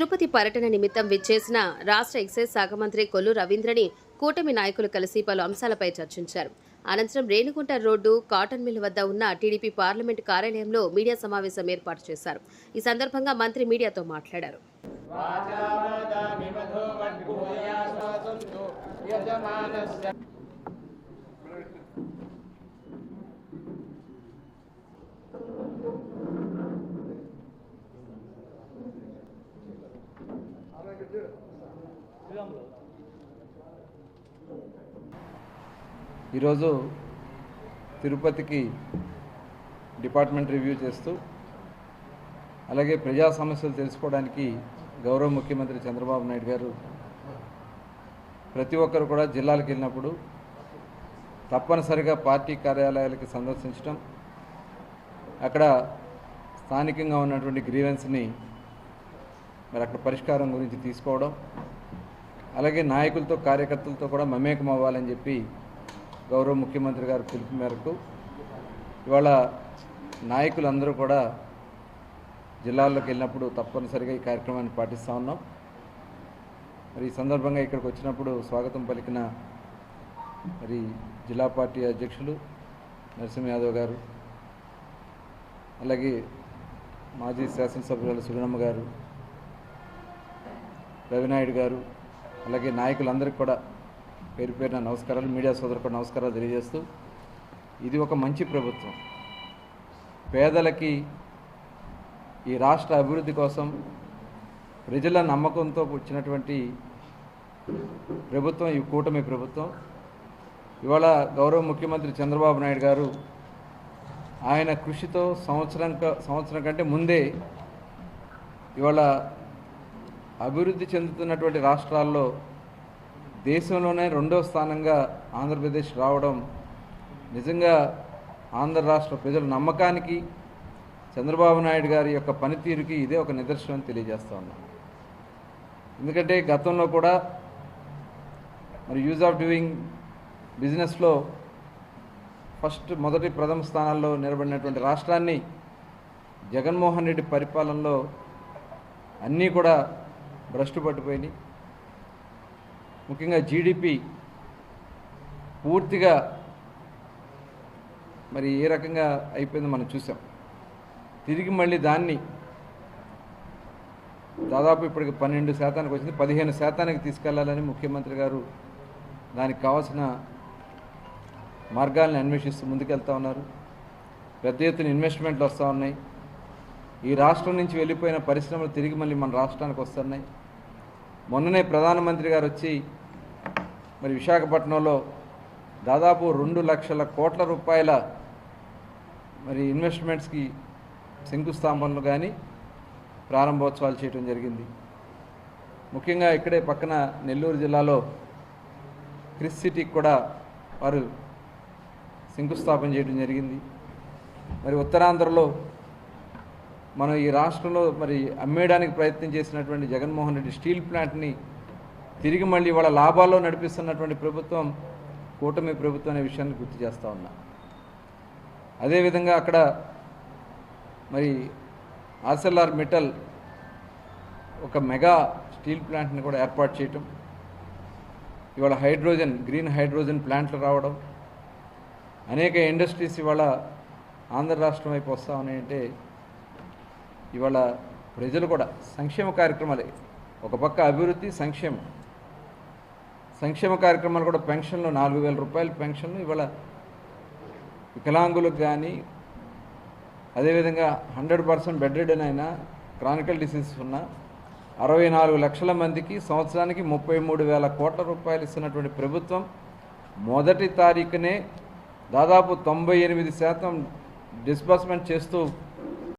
తిరుపతి పర్యటన నిమిత్తం విచ్చేసిన రాష్ట్ర ఎక్సైజ్ శాఖ మంత్రి కొల్లు రవీంద్రని కూటమి నాయకులు కలిసి పలు అంశాలపై చర్చించారు. అనంతరం రేణిగుంట రోడ్డు కాటన్ మిల్ వద్ద ఉన్న టీడీపీ పార్లమెంట్ కార్యాలయంలో మీడియా సమావేశం ఏర్పాటు చేశారు. ఈ సందర్భంగా మంత్రి మీడియాతో మాట్లాడారు. ఈరోజు తిరుపతికి డిపార్ట్మెంట్ రివ్యూ చేస్తూ అలాగే ప్రజా సమస్యలు తెలుసుకోవడానికి గౌరవ ముఖ్యమంత్రి చంద్రబాబు నాయుడు గారు ప్రతి ఒక్కరు కూడా జిల్లాలకు వెళ్ళినప్పుడు తప్పనిసరిగా పార్టీ కార్యాలయాలకి సందర్శించడం అక్కడ స్థానికంగా ఉన్నటువంటి గ్రీవెన్స్ని మరి అక్కడ పరిష్కారం గురించి తీసుకోవడం అలాగే నాయకులతో కార్యకర్తలతో కూడా మమేకం అవ్వాలని చెప్పి గౌరవ ముఖ్యమంత్రి గారు పిలుపు మేరకు ఇవాళ నాయకులందరూ కూడా జిల్లాల్లోకి వెళ్ళినప్పుడు తప్పనిసరిగా ఈ కార్యక్రమాన్ని పాటిస్తూ ఉన్నాం. మరి ఈ సందర్భంగా ఇక్కడికి వచ్చినప్పుడు స్వాగతం పలికిన మరి జిల్లా పార్టీ అధ్యక్షులు నరసింహ యాదవ్ గారు అలాగే మాజీ శాసనసభ్యురాలు సుగుణమ్మ గారు రవినాయుడు గారు అలాగే నాయకులందరికీ కూడా పేరు పేరున నమస్కారాలు మీడియా సోదరులకు కూడా నమస్కారాలు తెలియజేస్తూ ఇది ఒక మంచి ప్రభుత్వం. పేదలకి ఈ రాష్ట్ర అభివృద్ధి కోసం ప్రజల నమ్మకంతో వచ్చినటువంటి ప్రభుత్వం ఈ కూటమి ప్రభుత్వం. ఇవాళ గౌరవ ముఖ్యమంత్రి చంద్రబాబు నాయుడు గారు ఆయన కృషితో సంవత్సరం సంవత్సరం కంటే ముందే ఇవాళ అభివృద్ధి చెందుతున్నటువంటి రాష్ట్రాల్లో దేశంలోనే రెండో స్థానంగా ఆంధ్రప్రదేశ్ రావడం నిజంగా ఆంధ్ర రాష్ట్ర ప్రజల నమ్మకానికి చంద్రబాబు నాయుడు గారి యొక్క పనితీరుకి ఇదే ఒక నిదర్శనం తెలియజేస్తా ఎందుకంటే గతంలో కూడా మరి యూజ్ ఆఫ్ డూయింగ్ బిజినెస్లో ఫస్ట్ మొదటి ప్రథమ స్థానాల్లో నిలబడినటువంటి రాష్ట్రాన్ని జగన్మోహన్ రెడ్డి పరిపాలనలో అన్నీ కూడా భ్రష్టు పట్టిపోయినాయి ముఖ్యంగా జీడిపి పూర్తిగా మరి ఏ రకంగా అయిపోయిందో మనం చూసాం. తిరిగి మళ్ళీ దాన్ని దాదాపు ఇప్పటికి పన్నెండు శాతానికి వచ్చింది. పదిహేను శాతానికి తీసుకెళ్ళాలని ముఖ్యమంత్రి గారు దానికి కావాల్సిన మార్గాలను అన్వేషిస్తూ ముందుకెళ్తా ఉన్నారు. పెద్ద ఎత్తున ఇన్వెస్ట్మెంట్లు వస్తూ ఉన్నాయి. ఈ రాష్ట్రం నుంచి వెళ్ళిపోయిన పరిశ్రమలు తిరిగి మళ్ళీ మన రాష్ట్రానికి వస్తున్నాయి. మొన్ననే ప్రధానమంత్రి గారు వచ్చి మరి విశాఖపట్నంలో దాదాపు రెండు లక్షల కోట్ల రూపాయల మరి ఇన్వెస్ట్మెంట్స్కి శంకుస్థాపనలు కానీ ప్రారంభోత్సవాలు చేయడం జరిగింది. ముఖ్యంగా ఇక్కడే పక్కన నెల్లూరు జిల్లాలో క్రిస్ సిటీకి కూడా వారు శంకుస్థాపన చేయడం జరిగింది. మరి ఉత్తరాంధ్రలో మనం ఈ రాష్ట్రంలో మరి అమ్మేయడానికి ప్రయత్నం చేసినటువంటి జగన్మోహన్ రెడ్డి స్టీల్ ప్లాంట్ని తిరిగి మళ్ళీ వాళ్ళ లాభాల్లో నడిపిస్తున్నటువంటి ప్రభుత్వం కూటమి ప్రభుత్వం అనే విషయాన్ని గుర్తు చేస్తూ ఉన్నా. అదేవిధంగా అక్కడ మరి ఆర్సెల్ఆర్ మెటల్ ఒక మెగా స్టీల్ ప్లాంట్ని కూడా ఏర్పాటు చేయటం ఇవాళ హైడ్రోజన్ గ్రీన్ హైడ్రోజన్ ప్లాంట్లు రావడం అనేక ఇండస్ట్రీస్ ఇవాళ ఆంధ్ర రాష్ట్రం వైపు వస్తూ ఉన్నాయంటే ఇవాళ ప్రజలు కూడా సంక్షేమ కార్యక్రమాలే. ఒక పక్క అభివృద్ధి సంక్షేమం. సంక్షేమ కార్యక్రమాలు కూడా పెన్షన్లు నాలుగు వేల రూపాయల పెన్షన్లు ఇవాళ వికలాంగులకు కానీ అదేవిధంగా హండ్రెడ్ పర్సెంట్ బెడ్ రిడన్ అయినా క్రానికల్ డిసీజెస్ ఉన్న అరవై నాలుగు లక్షల మందికి సంవత్సరానికి ముప్పై మూడు వేల కోట్ల రూపాయలు ఇస్తున్నటువంటి ప్రభుత్వం మొదటి తారీఖునే దాదాపు తొంభై ఎనిమిది శాతం డిస్బర్స్మెంట్ చేస్తూ